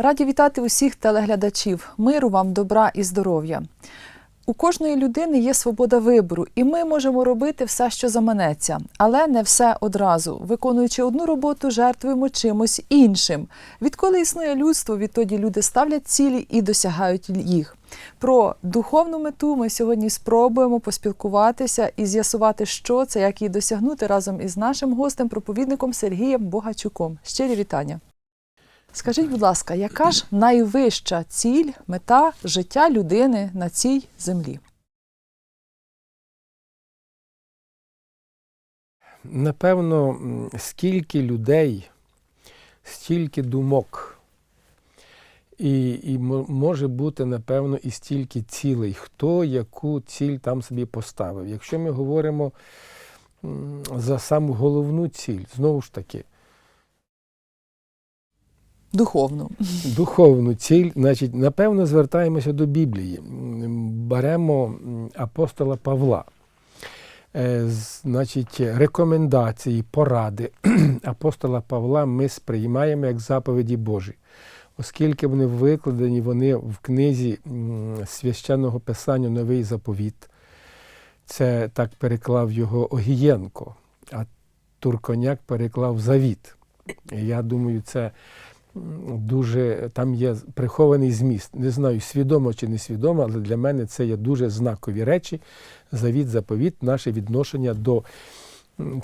Раді вітати усіх телеглядачів, миру вам, добра і здоров'я. У кожної людини є свобода вибору, і ми можемо робити все, що заманеться, але не все одразу. Виконуючи одну роботу, жертвуємо чимось іншим. Відколи існує людство, відтоді люди ставлять цілі і досягають їх. Про духовну мету ми сьогодні спробуємо поспілкуватися і з'ясувати, що це, як її досягнути разом із нашим гостем, проповідником Сергієм Богачуком. Щирі вітання. Скажіть, будь ласка, яка ж найвища ціль, мета життя людини на цій землі? Напевно, скільки людей, стільки думок. І, і може бути, напевно, і стільки цілей, хто яку ціль там собі поставив. Якщо ми говоримо за саму головну ціль, знову ж таки, Духовну. духовну ціль, значить, напевно, звертаємося до Біблії. Беремо апостола Павла. Е, Значить, рекомендації, поради апостола Павла ми сприймаємо як заповіді Божі, оскільки вони викладені вони в книзі священного писання Новий заповіт. Це так переклав його Огієнко, а Турконяк переклав Завіт. Я думаю, це дуже там є прихований зміст. Не знаю, свідомо чи не свідомо, але для мене це є дуже знакові речі. Завіт, заповіт, наше відношення до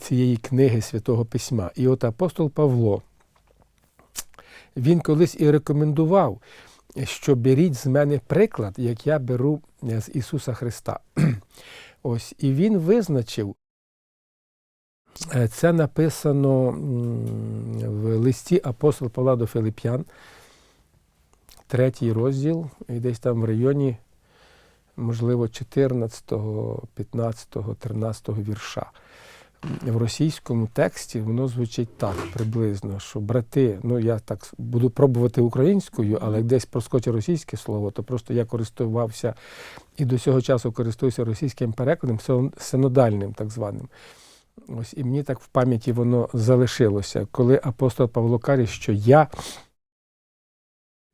цієї книги Святого Письма. І от апостол Павло, він колись і рекомендував, що беріть з мене приклад, як я беру е, з Ісуса Христа. Ось, і він визначив, це написано в листі апостола Павла до Филип'ян, третій розділ, і десь там в районі, можливо, 14, 15, 13 вірша. В російському тексті воно звучить так приблизно, що брати, ну я так буду пробувати українською, але десь проскочить російське слово, то просто я користувався і до цього часу користуюся російським перекладом, син- синодальним так званим. Ось і мені так в пам'яті воно залишилося, коли апостол Павло каже, що я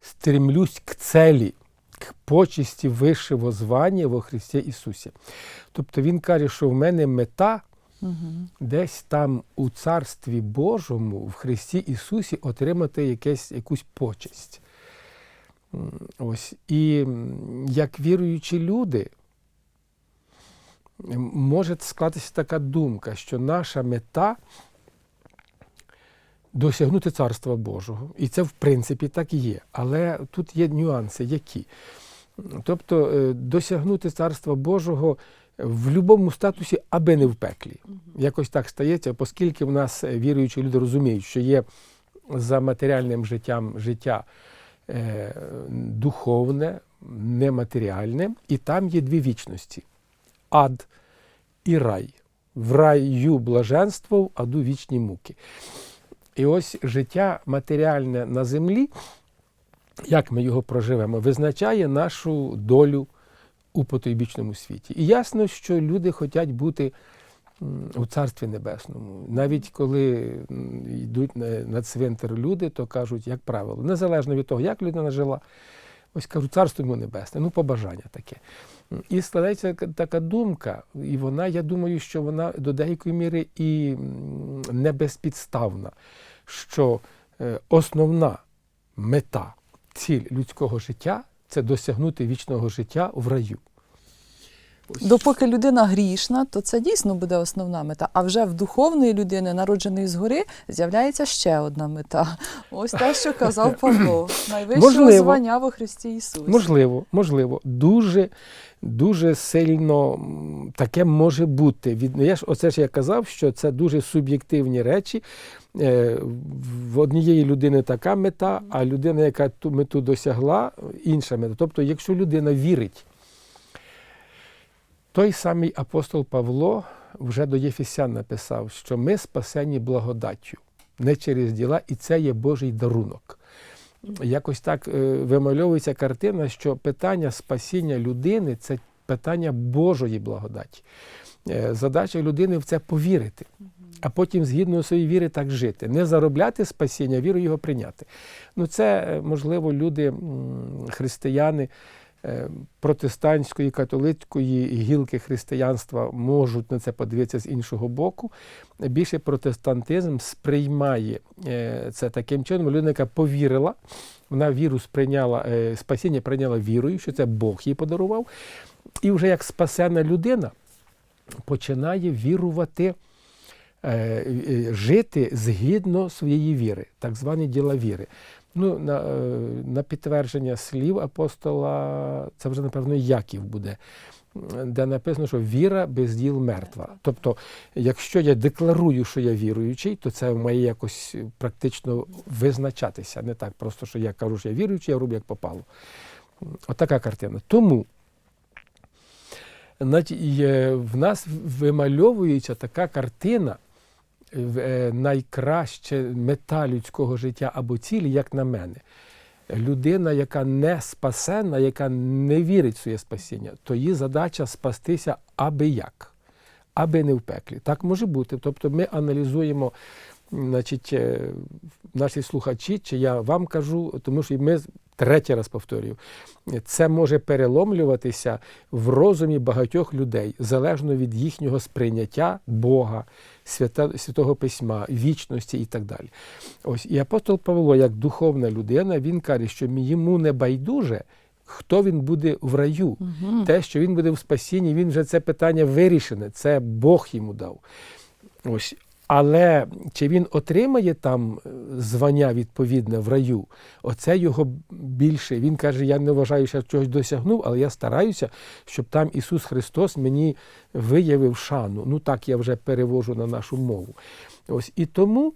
стремлюсь к целі, к почесті вищого звання во Христі Ісусі. Тобто він каже, що в мене мета Угу. десь там у Царстві Божому в Христі Ісусі отримати якесь, якусь почесть. Ось. І як віруючі люди, може склатися така думка, що наша мета досягнути Царства Божого. І це, в принципі, так і є. Але тут є нюанси, які. Тобто е, досягнути Царства Божого в будь-якому статусі, аби не в пеклі. Якось так стається, оскільки в нас е, віруючі люди розуміють, що є за матеріальним життям життя е, духовне, нематеріальне, і там є дві вічності ад і рай. В раю блаженство, в аду вічні муки. І ось життя матеріальне на землі, як ми його проживемо, визначає нашу долю у потойбічному світі. І ясно, що люди хочуть бути у Царстві Небесному. Навіть коли йдуть на, цвинтар люди, то кажуть, як правило, незалежно від того, як людина жила, ось кажу, царство йому небесне, ну побажання таке. І складається така думка, і вона, я думаю, що вона до деякої міри і не безпідставна, що е, основна мета, ціль людського життя це досягнути вічного життя в раю. Допоки людина грішна, то це дійсно буде основна мета. А вже в духовної людини, народженої згори, з'являється ще одна мета. Ось те, що казав Павло. Найвищого Можливо. звання во Христі Ісусі. Можливо, можливо, дуже, дуже сильно таке може бути. Від, я ж, оце ж я казав, що це дуже суб'єктивні речі. Е, в однієї людини така мета, а людина, яка ту мету досягла, інша мета. Тобто, якщо людина вірить, той самий апостол Павло вже до Єфесян написав, що ми спасені благодаттю, не через діла, і це є Божий дарунок. Якось так е, вимальовується картина, що питання спасіння людини це питання Божої благодаті. Е, Задача людини в це повірити. а потім згідно своєї віри так жити. Не заробляти спасіння, а віру його прийняти. Ну, це, е, можливо, люди, християни протестантської, католицької гілки християнства можуть на це подивитися з іншого боку. Більше протестантизм сприймає е, це таким чином. Людина, яка повірила, вона віру сприйняла, е, спасіння прийняла вірою, що це Бог їй подарував. І вже як спасена людина починає вірувати, е, е, жити згідно своєї віри, так звані діла віри. Ну, на, е, на підтвердження слів апостола, це вже, напевно, Яків буде, де написано, що віра без діл мертва. Тобто, якщо я декларую, що я віруючий, то це має якось практично визначатися. Не так просто, що я кажу, що я віруючий, я роблю як попало. Отака картина. Тому в нас вимальовується така картина, найкраще мета людського життя або цілі, як на мене. Людина, яка не спасена, яка не вірить в своє спасіння, то її задача спастися аби як, аби не в пеклі. Так може бути. Тобто ми аналізуємо, значить, е, наші слухачі, чи я вам кажу, тому що ми третій раз повторюю, це може переломлюватися в розумі багатьох людей, залежно від їхнього сприйняття Бога, свята, Святого Письма, вічності і так далі. Ось і апостол Павло, як духовна людина, він каже, що йому не байдуже, хто він буде в раю. Те, що він буде в спасінні, він вже це питання вирішене, це Бог йому дав. Ось. Але чи він отримає там е, звання відповідне в раю, оце його більше. Він каже: я не вважаю, що я чогось досягнув, але я стараюся, щоб там Ісус Христос мені виявив шану. Ну так я вже перевожу на нашу мову. Ось і тому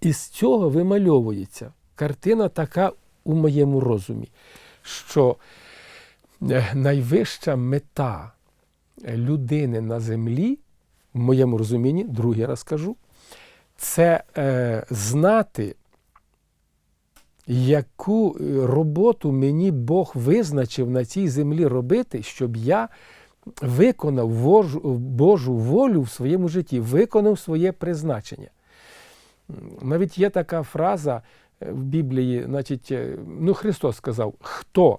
із цього вимальовується картина така у моєму розумі, що е, найвища мета людини на землі, в моєму розумінні, другий раз кажу, це е, знати, яку е, роботу мені Бог визначив на цій землі робити, щоб я виконав Божу, волю в своєму житті, виконав своє призначення. Навіть є така фраза е, в Біблії, значить, е, ну Христос сказав, хто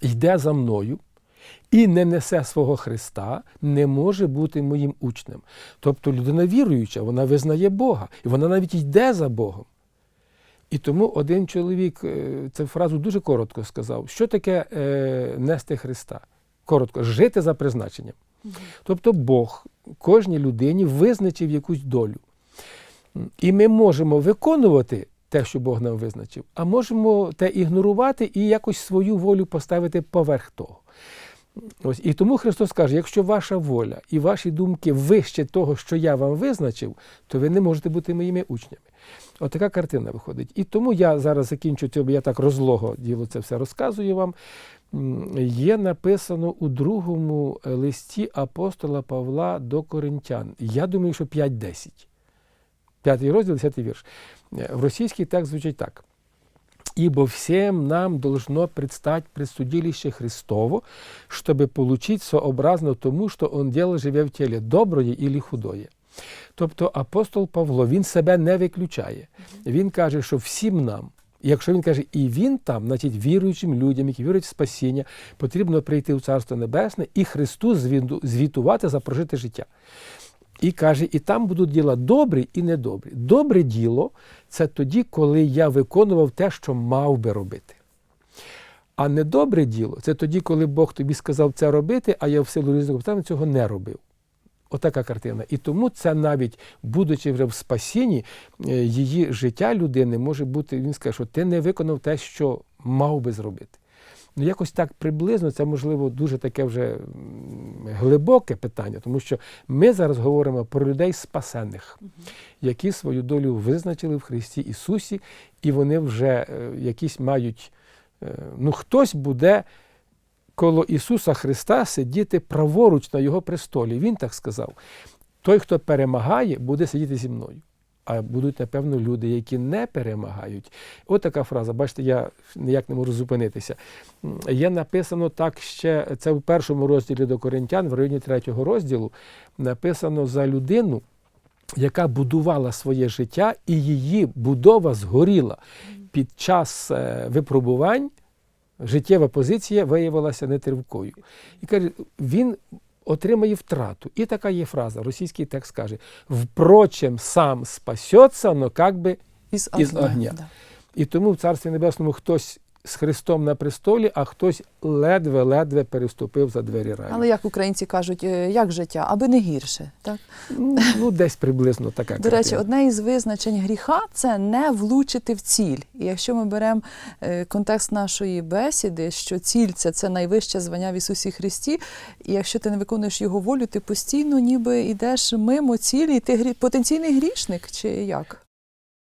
йде за мною і не несе свого Христа, не може бути моїм учнем. Тобто людина віруюча, вона визнає Бога, і вона навіть йде за Богом. І тому один чоловік е, цю фразу дуже коротко сказав, що таке е, нести Христа? Коротко, жити за призначенням. Тобто Бог кожній людині визначив якусь долю. І ми можемо виконувати те, що Бог нам визначив, а можемо те ігнорувати і якось свою волю поставити поверх того. Ось і тому Христос каже: якщо ваша воля і ваші думки вище того, що я вам визначив, то ви не можете бути моїми учнями. Отака картина виходить. І тому я зараз закінчу я так розлого діло це все розказую вам. Є написано у другому листі апостола Павла до Коринтян. Я думаю, що 5-10. П'ятий розділ, 10 вірш. Е, В російський текст звучить так. Ибо всем нам должно предстать предсудилище Христово, чтобы получить сообразно тому, що Он дело живе в тілі, доброе или худое. Тобто апостол Павло він себе не виключає. Він каже, що всім нам, якщо він каже, і він там, значить віруючим людям, які вірують в спасіння, потрібно прийти в Царство Небесне і Христу звітувати за прожите життя. І каже, і там будуть діла добрі і недобрі. Добре діло це тоді, коли я виконував те, що мав би робити. А недобре діло це тоді, коли Бог тобі сказав це робити, а я в силу різних обставин цього не робив. Отака картина. І тому це навіть, будучи вже в спасінні, е, її життя людини може бути, він скаже, що ти не виконав те, що мав би зробити. Ну, якось так приблизно, це можливо дуже таке вже глибоке питання, тому що ми зараз говоримо про людей спасених, які свою долю визначили в Христі Ісусі, і вони вже е, якісь мають, е, ну хтось буде коло Ісуса Христа сидіти праворуч на Його престолі. Він так сказав: той, хто перемагає, буде сидіти зі мною. А будуть, напевно, люди, які не перемагають. От така фраза, бачите, я ніяк не можу зупинитися. Є написано так ще, це в першому розділі до Коринтян, в районі третього розділу, написано за людину, яка будувала своє життя, і її будова згоріла під час е, випробувань. Життєва позиція виявилася нетривкою. І каже, він отримає втрату. І така є фраза. Російський текст каже: впрочем, сам спасеться, но как би Із, Із огня. Да. і тому в Царстві Небесному хтось з Христом на престолі, а хтось ледве-ледве переступив за двері раю. Але як українці кажуть, е, як життя, аби не гірше. Так? Ну, ну, десь приблизно така До речі, одне із визначень гріха це не влучити в ціль. І якщо ми беремо е, контекст нашої бесіди, що ціль це, це найвище звання в Ісусі Христі, і якщо ти не виконуєш його волю, ти постійно ніби йдеш мимо цілі, і ти грі... потенційний грішник, чи як?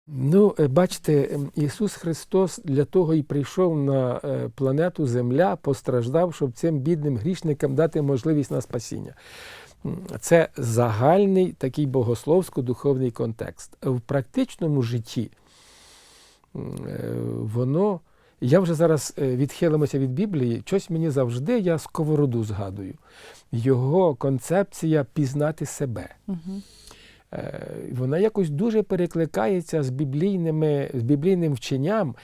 Ну, е, бачите, Ісус Христос для того і прийшов на е, планету Земля, постраждав, щоб цим бідним грішникам дати можливість на спасіння. Це загальний такий богословсько-духовний контекст. В практичному житті е, воно. Я вже зараз відхилимося від Біблії. Щось мені завжди я сковороду згадую. Його концепція пізнати себе. Угу. Е, вона якось дуже перекликається з, біблійними, з біблійним вченням.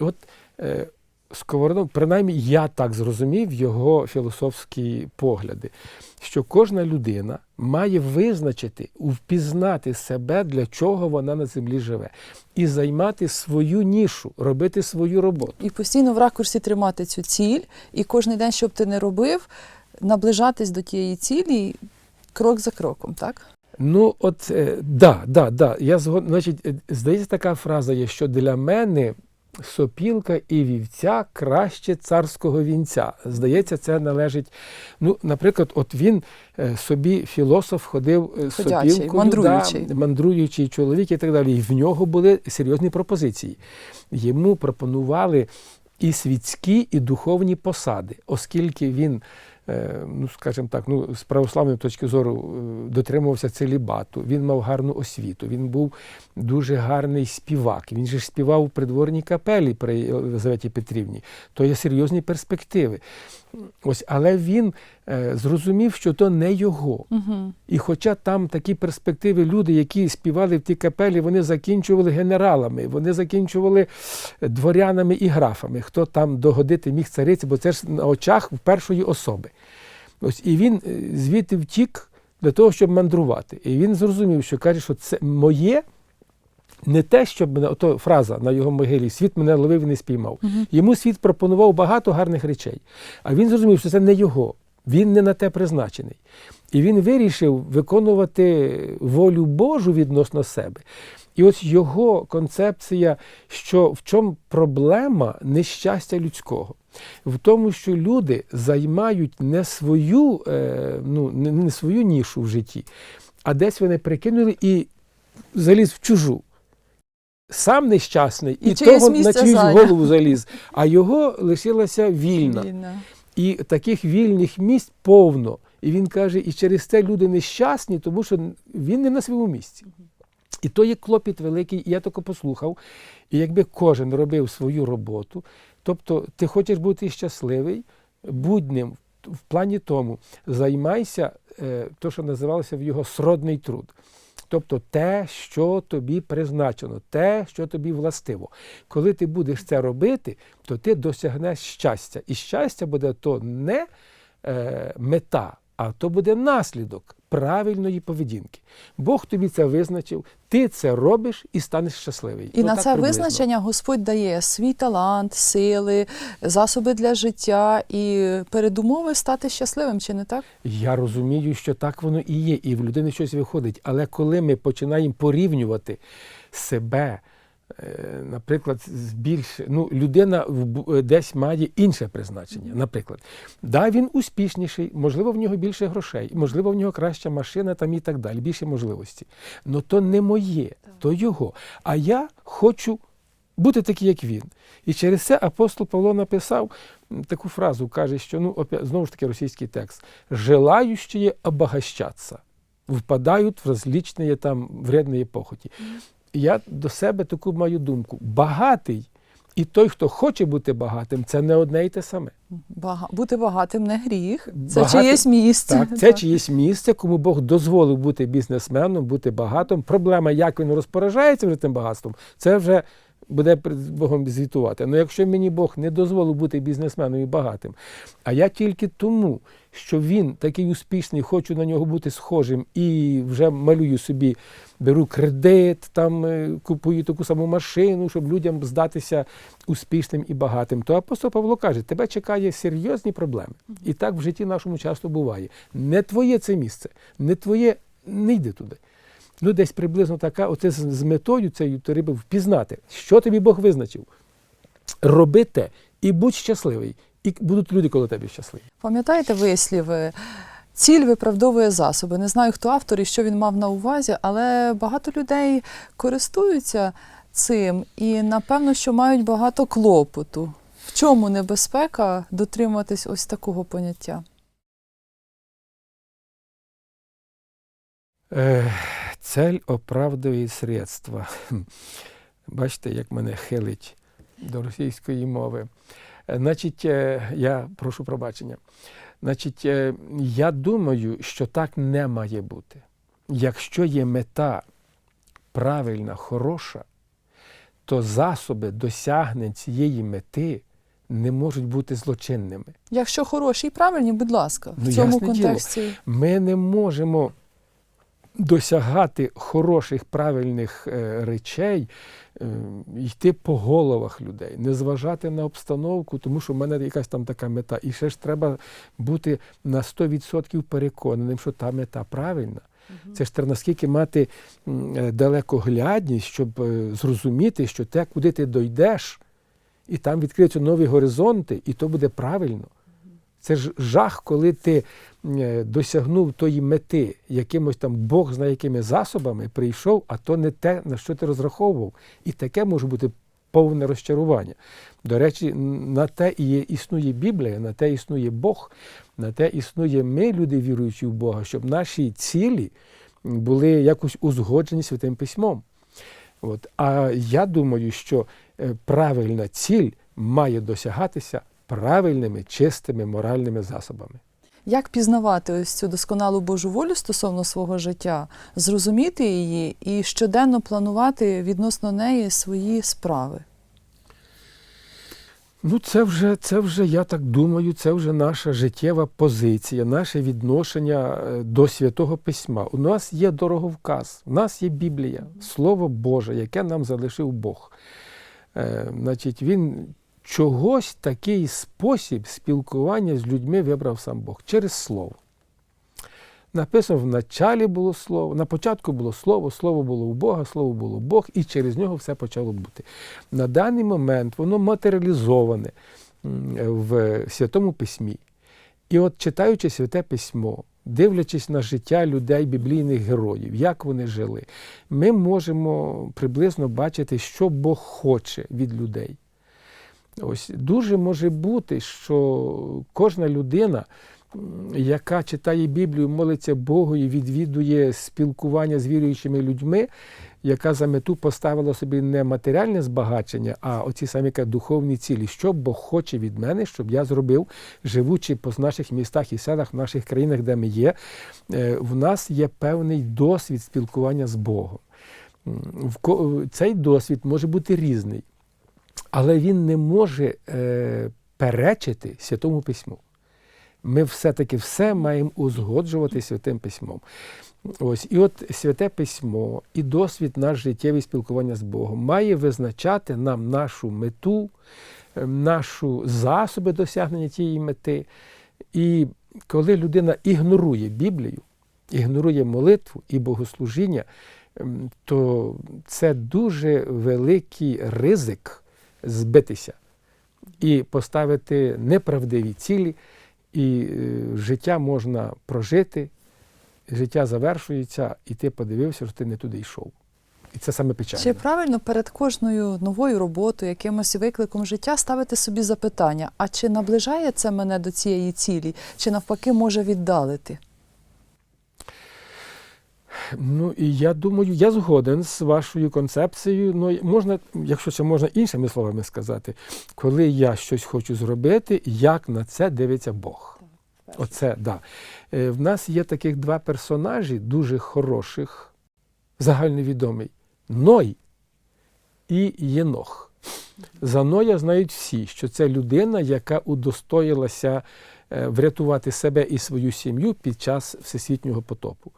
От е, Сковородок, принаймні я так зрозумів його філософські погляди, що кожна людина має визначити, впізнати себе, для чого вона на землі живе, і займати свою нішу, робити свою роботу. І постійно в ракурсі тримати цю ціль, і кожен день, що б ти не робив, наближатись до тієї цілі крок за кроком, так? Ну, от е, да, да, да. Я згод... Значить, е, здається, така фраза є, що для мене сопілка і вівця краще царського вінця. Здається, це належить. Ну, наприклад, от він е, собі філософ ходив з Ходячий, сопілкою, мандруючий. Да, мандруючий чоловік і так далі. І в нього були серйозні пропозиції. Йому пропонували і світські, і духовні посади, оскільки він ну, скажімо так, ну, з православної точки зору е, дотримувався целібату, він мав гарну освіту, він був дуже гарний співак. Він же ж співав у придворній капелі при Єлизаветі Петрівні. То є серйозні перспективи. Ось, але він е, зрозумів, що то не його. Угу. І хоча там такі перспективи, люди, які співали в тій капелі, вони закінчували генералами, вони закінчували дворянами і графами, хто там догодити міг цариці, бо це ж на очах першої особи. Ось і він е, звідти втік для того, щоб мандрувати. І він зрозумів, що каже, що це моє. Не те, щоб мене, ото фраза на його могилі, світ мене ловив і не спіймав. Йому світ пропонував багато гарних речей. А він зрозумів, що це не його, він не на те призначений. І він вирішив виконувати волю Божу відносно себе. І ось його концепція, що в чому проблема нещастя людського? В тому, що люди займають не свою, е, ну, не, свою нішу в житті, а десь вони прикинули і заліз в чужу. Сам нещасний, І і, того на чиюсь голову заліз, а його лишилася вільна. Вільно. І таких вільних місць повно. І він каже, і через це люди нещасні, тому що він не на своєму місці. І то є клопіт великий, і я тако послухав. І якби кожен робив свою роботу, тобто ти хочеш бути щасливий, будь ним в плані тому, займайся е, то, що називалося в його сродний труд. Тобто те, що тобі призначено, те, що тобі властиво. Коли ти будеш це робити, то ти досягнеш щастя. І щастя буде то не е, мета, а то буде наслідок правильної поведінки. Бог тобі це визначив, ти це робиш і станеш щасливий. І Ну, на це приблизно. визначення Господь дає свій талант, сили, засоби для життя і передумови стати щасливим, чи не так? Я розумію, що так воно і є, і в людини щось виходить. Але коли ми починаємо порівнювати себе, наприклад, з більше, ну, людина е, десь має інше призначення. Наприклад, да, він успішніший, можливо, в нього більше грошей, можливо, в нього краща машина там і так далі, більше можливості. Ну то не моє, то його. А я хочу бути такий, як він. І через це апостол Павло написав таку фразу, каже, що ну, знову ж таки російський текст: желающие обогащаться впадають в розлічні там вредні похоті. Я до себе таку маю думку: багатий І той, хто хоче бути багатим, це не одне й те саме. Бага... Бути багатим не гріх. Це Багати... чиєсь місце. Так, це чиєсь місце, кому Бог дозволив бути бізнесменом, бути багатим. Проблема, як він розпоряджається вже тим багатством, це вже буде перед Богом звітувати. Ну якщо мені Бог не дозволив бути бізнесменом і багатим, а я тільки тому, що він такий успішний, хочу на нього бути схожим і вже малюю собі, беру кредит, там е, купую таку саму машину, щоб людям здатися успішним і багатим, то апостол Павло каже, тебе чекає серйозні проблеми. І так в житті нашому часто буває. Не твоє це місце, не твоє, не йди туди. Ну, десь приблизно така, оце з, метою цією треба впізнати, що тобі Бог визначив. Роби те і будь щасливий, і будуть люди коло тебе щасливі. Пам'ятаєте вислів? Ціль виправдовує засоби. Не знаю, хто автор і що він мав на увазі, але багато людей користуються цим і напевно, що мають багато клопоту. В чому небезпека дотримуватись ось такого поняття? Е, Цель оправдує средства. Бачите, як мене хилить до російської мови. Е, Значить, е, я прошу пробачення. Значить, е, я думаю, що так не має бути. Якщо є мета правильна, хороша, то засоби досягнення цієї мети не можуть бути злочинними. Якщо хороші і правильні, будь ласка, в Ну, цьому ясне діло. контексті. Ми не можемо досягати хороших, правильних е, речей, е, йти по головах людей, не зважати на обстановку, тому що в мене якась там така мета. І ще ж треба бути на 100% переконаним, що та мета правильна. Це ж треба наскільки мати е, далекоглядність, щоб зрозуміти, що те, куди ти дойдеш, і там відкриються нові горизонти, і то буде правильно. Це ж жах, коли ти досягнув тої мети, якимось там Бог знає якими засобами прийшов, а то не те, на що ти розраховував. І таке може бути повне розчарування. До речі, на те і існує Біблія, на те існує Бог, на те існує ми, люди віруючі в Бога, щоб наші цілі були якось узгоджені святим письмом. От. А я думаю, що е, правильна ціль має досягатися правильними, чистими моральними засобами. Як пізнавати ось цю досконалу Божу волю стосовно свого життя, зрозуміти її і щоденно планувати відносно неї свої справи? Ну, це вже, це вже, я так думаю, це вже наша життєва позиція, наше відношення е, до Святого Письма. У нас є дороговказ, у нас є Біблія, Слово Боже, яке нам залишив Бог. Е, значить, він чогось такий спосіб спілкування з людьми вибрав сам Бог через Слово. Написано, в началі було слово, на початку було слово, слово було у Бога, слово було Бог, і через нього все почало бути. На даний момент воно матеріалізоване в Святому Письмі. І от читаючи Святе Письмо, дивлячись на життя людей, біблійних героїв, як вони жили, ми можемо приблизно бачити, що Бог хоче від людей. Ось дуже може бути, що кожна людина, яка читає Біблію, молиться Богу і відвідує спілкування з віруючими людьми, яка за мету поставила собі не матеріальне збагачення, а оці самі духовні цілі. Що Бог хоче від мене, щоб я зробив, живучи по наших містах і селах, в наших країнах, де ми є, е, в нас є певний досвід спілкування з Богом. Цей досвід може бути різний але він не може е, перечити Святому Письму. Ми все-таки все маємо узгоджувати святим письмом. Ось, і от святе письмо і досвід наш життєвий спілкування з Богом має визначати нам нашу мету, е, нашу засоби досягнення тієї мети. І коли людина ігнорує Біблію, ігнорує молитву і богослужіння, ем, то це дуже великий ризик збитися і поставити неправдиві цілі, і е, життя можна прожити, життя завершується, і ти подивився, що ти не туди йшов. І це саме печально. Чи правильно перед кожною новою роботою, якимось викликом життя ставити собі запитання, а чи наближає це мене до цієї цілі, чи навпаки може віддалити? Ну і я думаю, я згоден з вашою концепцією. Ну можна, якщо це можна іншими словами сказати, коли я щось хочу зробити, як на це дивиться Бог. Оце да. Е, В нас є таких два персонажі, дуже хороших, загальновідомий Ной і Єнох. За Ноя знають всі, що це людина, яка удостоїлася е, врятувати себе і свою сім'ю під час всесвітнього потопу.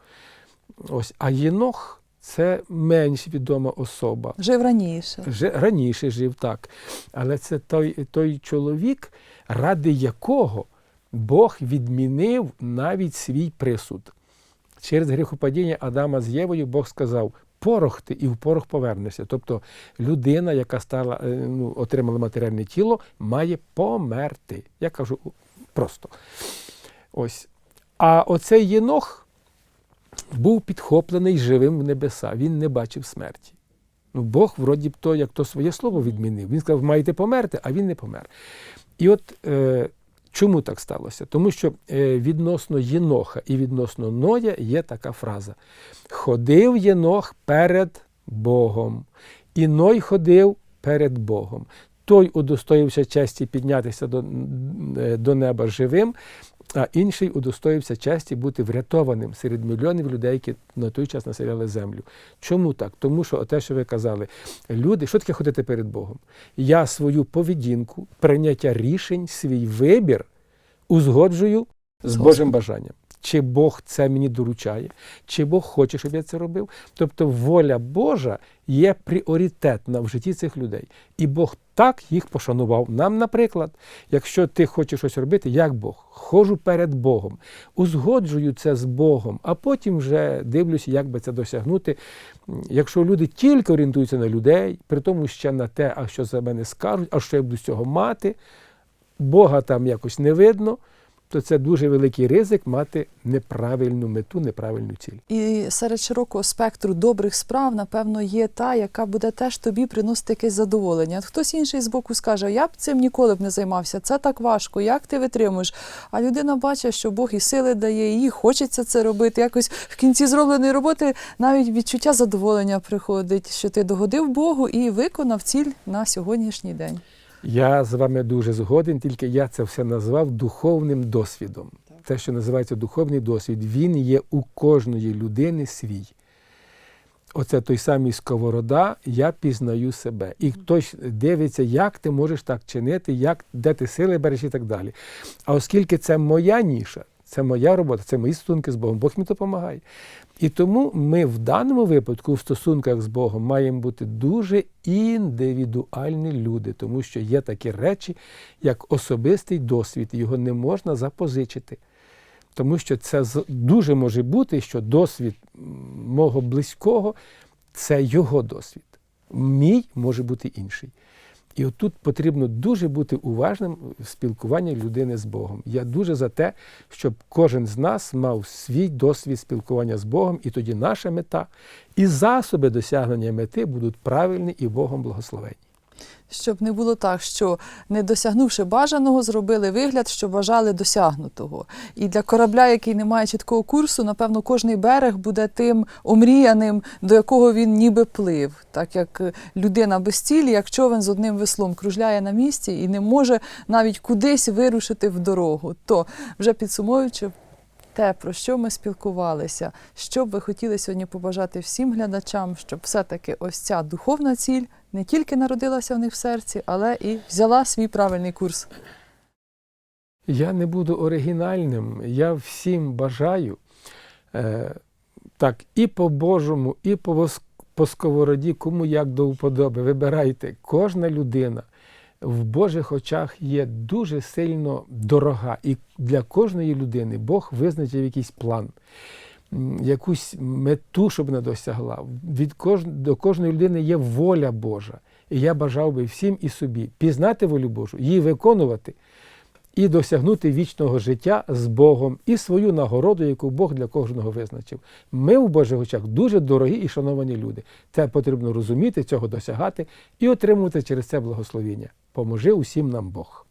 Ось, а Єнох це менш відома особа. Жив раніше. Вже раніше жив так. Але це той, той чоловік, ради якого Бог відмінив навіть свій присуд. Через гріхопадіння Адама з Євою Бог сказав: порох ти і в порох повернешся. Тобто людина, яка стала, е, ну, отримала матеріальне тіло, має померти. Я кажу просто. Ось. А оцей Єнох був підхоплений живим в небеса. Він не бачив смерті. Ну, Бог, вроді б то, як то своє слово відмінив. Він сказав, маєте померти, а він не помер. І от е, чому так сталося? Тому що е, відносно Єноха і відносно Ноя є така фраза: Ходив Єнох перед Богом, і Ной ходив перед Богом. Той удостоївся честі піднятися до, е, до неба живим, а інший удостоївся честі бути врятованим серед мільйонів людей, які на той час населяли землю. Чому так? Тому що те, що ви казали, люди, що таке ходити перед Богом? Я свою поведінку, прийняття рішень, свій вибір узгоджую з З Божим бажанням. Чи Бог це мені доручає, чи Бог хоче, щоб я це робив. Тобто воля Божа є пріоритетна в житті цих людей. І Бог так їх пошанував. Нам, наприклад, якщо ти хочеш щось робити, як Бог, ходжу перед Богом, узгоджую це з Богом, а потім вже дивлюся, як би це досягнути. Якщо люди тільки орієнтуються на людей, при тому ще на те, а що за мене скажуть, а що я буду з цього мати, Бога там якось не видно, то це дуже великий ризик мати неправильну мету, неправильну ціль. І серед широкого спектру добрих справ, напевно, є та, яка буде теж тобі приносити якесь задоволення. Хтось інший з боку скаже, я б цим ніколи б не займався, це так важко, як ти витримуєш? А людина бачить, що Бог і сили дає, і їй хочеться це робити. Якось в кінці зробленої роботи навіть відчуття задоволення приходить, що ти догодив Богу і виконав ціль на сьогоднішній день. Я з вами дуже згоден, тільки я це все назвав духовним досвідом. Те, що називається духовний досвід, він є у кожної людини свій. Оце той самий сковорода, я пізнаю себе. І хтось дивиться, як ти можеш так чинити, як, де ти сили береш і так далі. А оскільки це моя ніша, це моя робота, це мої стосунки з Богом, Бог мені допомагає. І тому ми в даному випадку в стосунках з Богом маємо бути дуже індивідуальні люди, тому що є такі речі, як особистий досвід, його не можна запозичити. Тому що це дуже може бути, що досвід мого близького це його досвід. Мій може бути інший. І отут потрібно дуже бути уважним в спілкуванні людини з Богом. Я дуже за те, щоб кожен з нас мав свій досвід спілкування з Богом, і тоді наша мета і засоби досягнення мети будуть правильні і Богом благословені. Щоб не було так, що не досягнувши бажаного, зробили вигляд, що бажали досягнутого. І для корабля, який не має чіткого курсу, напевно, кожний берег буде тим омріяним, до якого він ніби плив. Так як людина без цілі, як човен з одним веслом, кружляє на місці і не може навіть кудись вирушити в дорогу. То вже підсумовуючи. Те, про що ми спілкувалися, що б ви хотіли сьогодні побажати всім глядачам, щоб все-таки ось ця духовна ціль не тільки народилася в них в серці, але і взяла свій правильний курс. Я не буду оригінальним. Я всім бажаю е, так і по Божому, і по, по сковороді, кому як до вподоби. Вибирайте, кожна людина в Божих очах є дуже сильно дорога. І для кожної людини Бог визначив якийсь план. Якусь мету, щоб вона досягла. Від кож... До кожної людини є воля Божа. І я бажав би всім і собі пізнати волю Божу, її виконувати і досягнути вічного життя з Богом і свою нагороду, яку Бог для кожного визначив. Ми в Божих очах дуже дорогі і шановані люди. Це потрібно розуміти, цього досягати і отримувати через це благословіння. Поможи усім нам Бог.